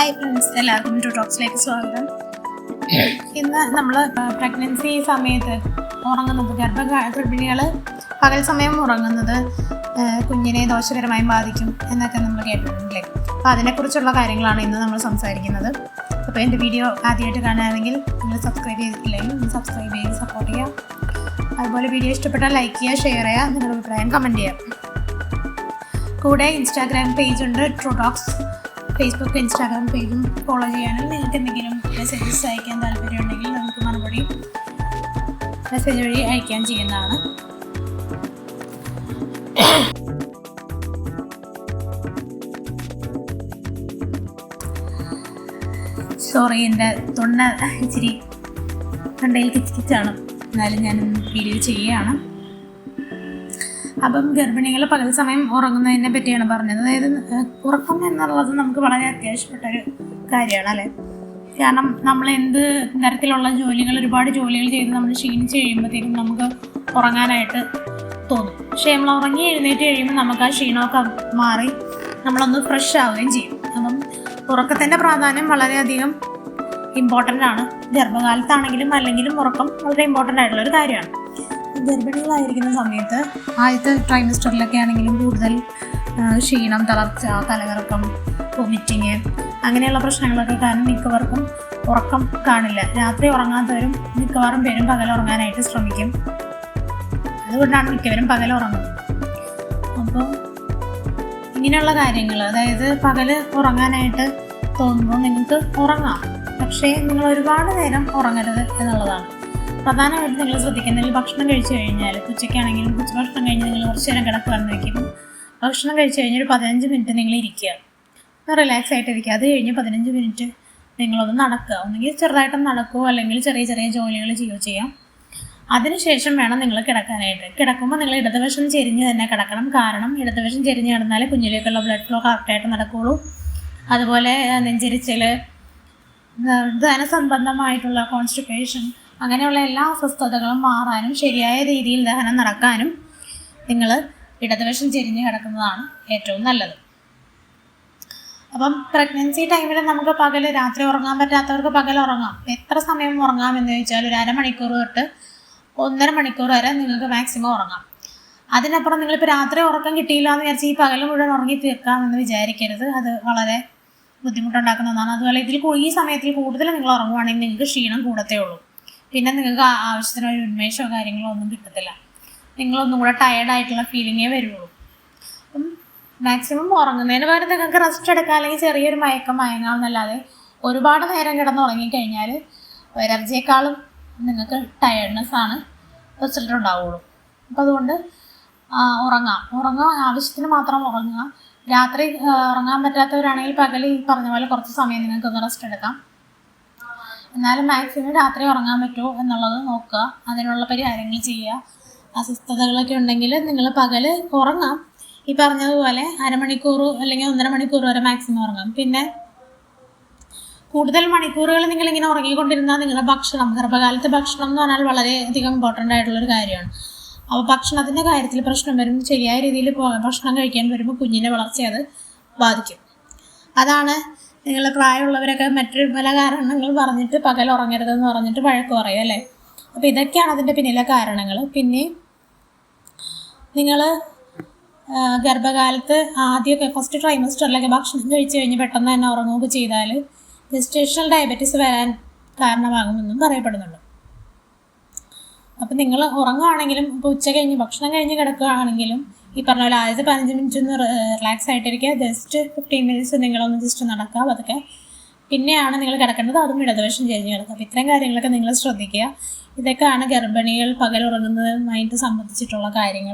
Hi friends എല്ലാവർക്കും to ടോക്സിലേക്ക് സ്വാഗതം. ഇന്ന് നമ്മൾ പ്രഗ്നൻസി സമയത്ത് ഉറങ്ങുന്നത് ഗർഭ ഗർഭിണികൾ പകൽ സമയം ഉറങ്ങുന്നത് കുഞ്ഞിനെ ദോഷകരമായി ബാധിക്കും എന്നൊക്കെ നമ്മൾ കേട്ടിട്ടുണ്ടല്ലേ അപ്പോൾ അതിനെക്കുറിച്ചുള്ള കാര്യങ്ങളാണ് ഇന്ന് നമ്മൾ സംസാരിക്കുന്നത്. അപ്പോൾ എന്റെ വീഡിയോ ആദ്യമായിട്ട് കാണുകയാണെങ്കിൽ നിങ്ങൾ സബ്സ്ക്രൈബ് ചെയ്തിട്ടില്ലെങ്കിൽ സബ്സ്ക്രൈബ് ചെയ്ത് സപ്പോർട്ട് ചെയ്യുക. അതുപോലെ വീഡിയോ ഇഷ്ടപ്പെട്ടാൽ ലൈക്ക് ചെയ്യുക ഷെയർ ചെയ്യുക നിങ്ങളുടെ അഭിപ്രായം കമന്റ് ചെയ്യുക. കൂടെ ഇൻസ്റ്റാഗ്രാം പേജ് ഉണ്ട് ട്രൂടോക്സ് ഫേസ്ബുക്ക് ഇൻസ്റ്റാഗ്രാം പേജും ഫോളോ ചെയ്യാനും നിങ്ങൾക്ക് എന്തെങ്കിലും മെസ്സേജസ് അയക്കാൻ താല്പര്യമുണ്ടെങ്കിൽ നമുക്ക് മറുപടി മെസ്സേജ് വഴി അയക്കാൻ ചെയ്യുന്നതാണ്. സോറി എന്റെ തൊണ്ട ഇച്ചിരി തൊണ്ടയിൽ കിച്ച് കിച്ചാണ്. എന്നാലും ഞാൻ വീഡിയോ ചെയ്യുകയാണ്. അപ്പം ഗർഭിണികൾ പകൽ സമയം ഉറങ്ങുന്നതിനെ പറ്റിയാണ് പറഞ്ഞത്. അതായത് ഉറക്കം എന്നുള്ളത് നമുക്ക് വളരെ അത്യാവശ്യപ്പെട്ട ഒരു കാര്യമാണ് അല്ലേ കാരണം നമ്മൾ എന്ത് തരത്തിലുള്ള ജോലികൾ ഒരുപാട് ജോലികൾ ചെയ്ത് നമ്മൾ ക്ഷീണിച്ച് കഴിയുമ്പോഴത്തേക്കും നമുക്ക് ഉറങ്ങാനായിട്ട് തോന്നും. പക്ഷേ നമ്മൾ ഉറങ്ങി എഴുന്നേറ്റ് കഴിയുമ്പോൾ നമുക്ക് ആ ക്ഷീണമൊക്കെ മാറി നമ്മളൊന്ന് ഫ്രഷ് ആവുകയും ചെയ്യും. അപ്പം ഉറക്കത്തിന്റെ പ്രാധാന്യം വളരെയധികം ഇമ്പോർട്ടന്റ് ആണ്. ഗർഭകാലത്താണെങ്കിലും അല്ലെങ്കിലും ഉറക്കം വളരെ ഇമ്പോർട്ടന്റ് ആയിട്ടുള്ള ഒരു കാര്യമാണ്. ഗർഭിണികളായിരിക്കുന്ന സമയത്ത് ആദ്യത്തെ ട്രൈമിസ്റ്ററിലൊക്കെ ആണെങ്കിലും കൂടുതൽ ക്ഷീണം തളർച്ച തലകറക്കം വൊമിറ്റിങ് അങ്ങനെയുള്ള പ്രശ്നങ്ങളൊക്കെ കാരണം മിക്കവർക്കും ഉറക്കം കാണില്ല. രാത്രി ഉറങ്ങാത്തവരും മിക്കവാറും പേരും പകൽ ഉറങ്ങാനായിട്ട് ശ്രമിക്കും. അതുകൊണ്ടാണ് മിക്കവരും പകൽ ഉറങ്ങുന്നത്. അപ്പോൾ ഇങ്ങനെയുള്ള കാര്യങ്ങൾ അതായത് പകൽ ഉറങ്ങാനായിട്ട് തോന്നുമ്പോൾ നിങ്ങൾക്ക് ഉറങ്ങാം. പക്ഷേ നിങ്ങൾ ഒരുപാട് നേരം ഉറങ്ങരുത് എന്നുള്ളതാണ്. പ്രധാനമായിട്ടും നിങ്ങൾ ശ്രദ്ധിക്കുന്നതിൽ ഭക്ഷണം കഴിച്ചു കഴിഞ്ഞാൽ ഉച്ചയ്ക്കാണെങ്കിലും കുറച്ച് ഭക്ഷണം കഴിഞ്ഞ് നിങ്ങൾ കുറച്ച് നേരം കിടക്കുകയാണെന്ന് വയ്ക്കും ഭക്ഷണം കഴിച്ചു കഴിഞ്ഞാൽ ഒരു പതിനഞ്ച് മിനിറ്റ് നിങ്ങൾ ഇരിക്കുക. റിലാക്സ് ആയിട്ട് ഇരിക്കുക അത് കഴിഞ്ഞ് പതിനഞ്ച് മിനിറ്റ് നിങ്ങളൊന്ന് നടക്കുക. ഒന്നുകിൽ ചെറുതായിട്ട് നടക്കുകയോ അല്ലെങ്കിൽ ചെറിയ ചെറിയ ജോലികൾ ചെയ്യുകയോ ചെയ്യാം. അതിനുശേഷം വേണം നിങ്ങൾ കിടക്കാനായിട്ട്. കിടക്കുമ്പോൾ നിങ്ങൾ ഇടതുവശം ചെരിഞ്ഞ് തന്നെ കിടക്കണം. കാരണം ഇടതുവശം ചെരിഞ്ഞ് കിടന്നാലേ കുഞ്ഞിലേക്കുള്ള ബ്ലഡ് ഫ്ലോ കറക്റ്റായിട്ട് നടക്കുകയുള്ളൂ അതുപോലെ നെഞ്ചരിച്ചിൽ ധന സംബന്ധമായിട്ടുള്ള കോൺസ്റ്റിപ്പേഷൻ അങ്ങനെയുള്ള എല്ലാ അസ്വസ്ഥതകളും മാറാനും ശരിയായ രീതിയിൽ ദഹനം നടക്കാനും നിങ്ങൾ ഇടതുവശം ചെരിഞ്ഞ് കിടക്കുന്നതാണ് ഏറ്റവും നല്ലത്. അപ്പം പ്രഗ്നൻസി ടൈമിൽ നമുക്ക് പകൽ രാത്രി ഉറങ്ങാൻ പറ്റാത്തവർക്ക് പകൽ ഉറങ്ങാം. എത്ര സമയം ഉറങ്ങാം എന്ന് ചോദിച്ചാൽ ഒരു അരമണിക്കൂർ തൊട്ട് ഒന്നര മണിക്കൂർ വരെ നിങ്ങൾക്ക് മാക്സിമം ഉറങ്ങാം. അതിനപ്പുറം നിങ്ങളിപ്പോൾ രാത്രി ഉറക്കം കിട്ടിയില്ല എന്ന് വിചാരിച്ച് ഈ പകൽ മുഴുവൻ ഉറങ്ങി തീർക്കാമെന്ന് വിചാരിക്കരുത്. അത് വളരെ ബുദ്ധിമുട്ടുണ്ടാക്കുന്ന ഒന്നാണ്. അതുപോലെ ഇതിൽ ഈ സമയത്തിൽ കൂടുതൽ നിങ്ങൾ ഉറങ്ങുവാണെങ്കിൽ നിങ്ങൾക്ക് ക്ഷീണം കൂടത്തേ ഉള്ളൂ. പിന്നെ നിങ്ങൾക്ക് ആവശ്യത്തിന് ഒരു ഉന്മേഷമോ കാര്യങ്ങളോ ഒന്നും കിട്ടത്തില്ല. നിങ്ങളൊന്നും കൂടെ ടയർഡായിട്ടുള്ള ഫീലിങ്ങേ വരുള്ളൂ. അപ്പം മാക്സിമം ഉറങ്ങുന്നതിന് പകരം നിങ്ങൾക്ക് റെസ്റ്റ് എടുക്കാം. അല്ലെങ്കിൽ ചെറിയൊരു മയക്കം മയങ്ങാമെന്നല്ലാതെ ഒരുപാട് നേരം കിടന്ന് ഉറങ്ങിക്കഴിഞ്ഞാൽ എനർജിയേക്കാളും നിങ്ങൾക്ക് ടയർഡ്നെസ് ആണ് റിസൾട്ട് ഉണ്ടാവുള്ളൂ അപ്പോൾ അതുകൊണ്ട് ഉറങ്ങാം. ഉറങ്ങാം ആവശ്യത്തിന് മാത്രം ഉറങ്ങുക. രാത്രി ഉറങ്ങാൻ പറ്റാത്തവരാണെങ്കിൽ പകൽ ഈ പറഞ്ഞ പോലെ കുറച്ച് സമയം നിങ്ങൾക്ക് ഒന്ന് റെസ്റ്റ് എടുക്കാം. എന്നാലും മാക്സിമം രാത്രി ഉറങ്ങാൻ പറ്റുമോ എന്നുള്ളത് നോക്കുക. അതിനുള്ള പരിഹാരങ്ങൾ ചെയ്യുക. അസ്വസ്ഥതകളൊക്കെ ഉണ്ടെങ്കിൽ നിങ്ങൾ പകൽ ഉറങ്ങാം. ഈ പറഞ്ഞതുപോലെ അരമണിക്കൂർ അല്ലെങ്കിൽ ഒന്നര മണിക്കൂർ വരെ മാക്സിമം ഉറങ്ങാം. പിന്നെ കൂടുതൽ മണിക്കൂറുകൾ നിങ്ങൾ ഇങ്ങനെ ഉറങ്ങിക്കൊണ്ടിരുന്നാൽ നിങ്ങളുടെ ഭക്ഷണം ഗർഭകാലത്ത് ഭക്ഷണം എന്ന് പറഞ്ഞാൽ വളരെ വളരെയധികം ഇമ്പോർട്ടന്റ് ആയിട്ടുള്ളൊരു കാര്യമാണ്. അപ്പോൾ ഭക്ഷണത്തിന്റെ കാര്യത്തിൽ പ്രശ്നം വരും. ശരിയായ രീതിയിൽ ഭക്ഷണം കഴിക്കാൻ വരുമ്പോൾ കുഞ്ഞിന്റെ വളർച്ചയെ അത് ബാധിക്കും. അതാണ് നിങ്ങൾ പ്രായമുള്ളവരൊക്കെ മറ്റൊരു പല കാരണങ്ങൾ പറഞ്ഞിട്ട് പകൽ ഉറങ്ങരുതെന്ന് പറഞ്ഞിട്ട് വഴക്ക് പറയും അല്ലേ? അപ്പോൾ ഇതൊക്കെയാണ് അതിന്റെ പിന്നിലെ കാരണങ്ങൾ പിന്നെ നിങ്ങൾ ഗർഭകാലത്ത് ആദ്യമൊക്കെ ഫസ്റ്റ് ട്രൈമസ്റ്ററിലൊക്കെ ഭക്ഷണം കഴിച്ചു കഴിഞ്ഞ് പെട്ടെന്ന് തന്നെ ഉറങ്ങുകയൊക്കെ ചെയ്താൽ ജസ്റ്റേഷണൽ ഡയബറ്റീസ് വരാൻ കാരണമാകുമെന്നും പറയപ്പെടുന്നുണ്ട്. അപ്പം നിങ്ങൾ ഉറങ്ങുകയാണെങ്കിലും ഇപ്പോൾ ഉച്ച കഴിഞ്ഞ് ഭക്ഷണം കഴിഞ്ഞ് കിടക്കുകയാണെങ്കിലും ഈ പറഞ്ഞ പോലെ ആദ്യത്തെ പതിനഞ്ച് മിനിറ്റ് ഒന്ന് റിലാക്സ് ആയിട്ടിരിക്കുക. ജസ്റ്റ് ഫിഫ്റ്റീൻ മിനിറ്റ്സ് നിങ്ങളൊന്ന് ജസ്റ്റ് നടക്കുക അതൊക്കെ. പിന്നെയാണ് നിങ്ങൾ കിടക്കേണ്ടത്. അതും ഇടതുവശം ചെരിഞ്ഞ് അപ്പോൾ ഇത്രയും കാര്യങ്ങളൊക്കെ നിങ്ങൾ ശ്രദ്ധിക്കുക. ഇതൊക്കെയാണ് ഗർഭിണികൾ പകൽ ഉറങ്ങുന്നതുമായിട്ട് സംബന്ധിച്ചിട്ടുള്ള കാര്യങ്ങൾ.